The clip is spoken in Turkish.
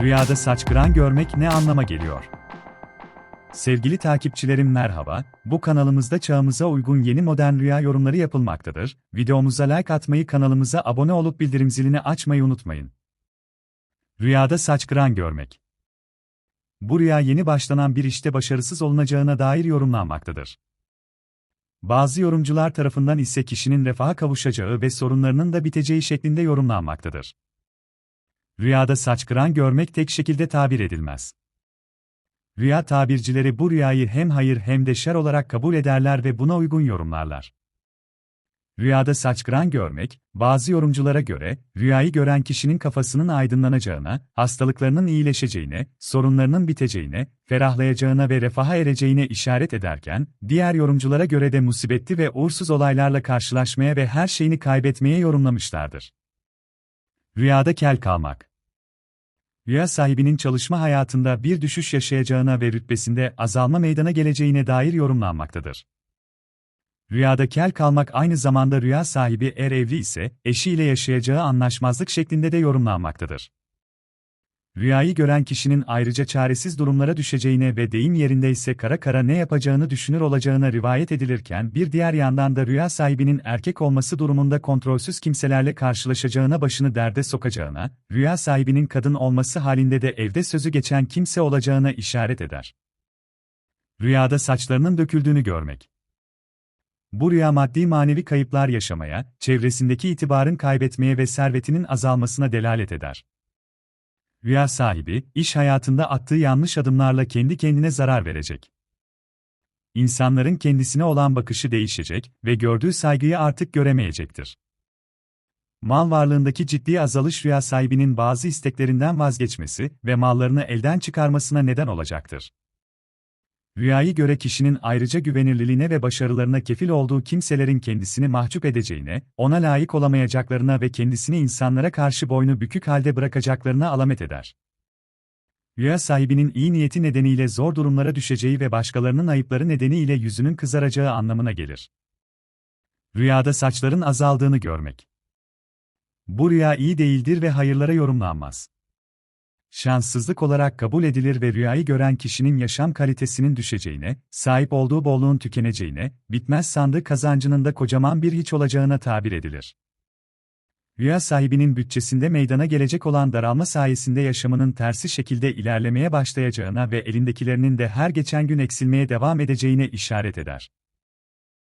Rüyada saç kıran görmek ne anlama geliyor? Sevgili takipçilerim merhaba, bu kanalımızda çağımıza uygun yeni modern rüya yorumları yapılmaktadır. Videomuza like atmayı kanalımıza abone olup bildirim zilini açmayı unutmayın. Rüyada saç kıran görmek. Bu rüya yeni başlanan bir işte başarısız olunacağına dair yorumlanmaktadır. Bazı yorumcular tarafından ise kişinin refaha kavuşacağı ve sorunlarının da biteceği şeklinde yorumlanmaktadır. Rüyada saç kıran görmek tek şekilde tabir edilmez. Rüya tabircileri bu rüyayı hem hayır hem de şer olarak kabul ederler ve buna uygun yorumlarlar. Rüyada saç kıran görmek, bazı yorumculara göre, rüyayı gören kişinin kafasının aydınlanacağına, hastalıklarının iyileşeceğine, sorunlarının biteceğine, ferahlayacağına ve refaha ereceğine işaret ederken, diğer yorumculara göre de musibetli ve uğursuz olaylarla karşılaşmaya ve her şeyini kaybetmeye yorumlamışlardır. Rüyada kel kalmak Rüya sahibinin çalışma hayatında bir düşüş yaşayacağına ve rütbesinde azalma meydana geleceğine dair yorumlanmaktadır. Rüyada kel kalmak aynı zamanda rüya sahibi eğer evli ise, eşiyle yaşayacağı anlaşmazlık şeklinde de yorumlanmaktadır. Rüyayı gören kişinin ayrıca çaresiz durumlara düşeceğine ve deyim yerinde ise kara kara ne yapacağını düşünür olacağına rivayet edilirken bir diğer yandan da rüya sahibinin erkek olması durumunda kontrolsüz kimselerle karşılaşacağına başını derde sokacağına, rüya sahibinin kadın olması halinde de evde sözü geçen kimse olacağına işaret eder. Rüyada saçlarının döküldüğünü görmek. Bu rüya maddi manevi kayıplar yaşamaya, çevresindeki itibarın kaybetmeye ve servetinin azalmasına delalet eder. Rüya sahibi, iş hayatında attığı yanlış adımlarla kendi kendine zarar verecek. İnsanların kendisine olan bakışı değişecek ve gördüğü saygıyı artık göremeyecektir. Mal varlığındaki ciddi azalış rüya sahibinin bazı isteklerinden vazgeçmesi ve mallarını elden çıkarmasına neden olacaktır. Rüyayı göre kişinin ayrıca güvenirliliğine ve başarılarına kefil olduğu kimselerin kendisini mahcup edeceğine, ona layık olamayacaklarına ve kendisini insanlara karşı boynu bükük halde bırakacaklarına alamet eder. Rüya sahibinin iyi niyeti nedeniyle zor durumlara düşeceği ve başkalarının ayıpları nedeniyle yüzünün kızaracağı anlamına gelir. Rüyada saçların azaldığını görmek. Bu rüya iyi değildir ve hayırlara yorumlanmaz şanssızlık olarak kabul edilir ve rüyayı gören kişinin yaşam kalitesinin düşeceğine, sahip olduğu bolluğun tükeneceğine, bitmez sandığı kazancının da kocaman bir hiç olacağına tabir edilir. Rüya sahibinin bütçesinde meydana gelecek olan daralma sayesinde yaşamının tersi şekilde ilerlemeye başlayacağına ve elindekilerinin de her geçen gün eksilmeye devam edeceğine işaret eder.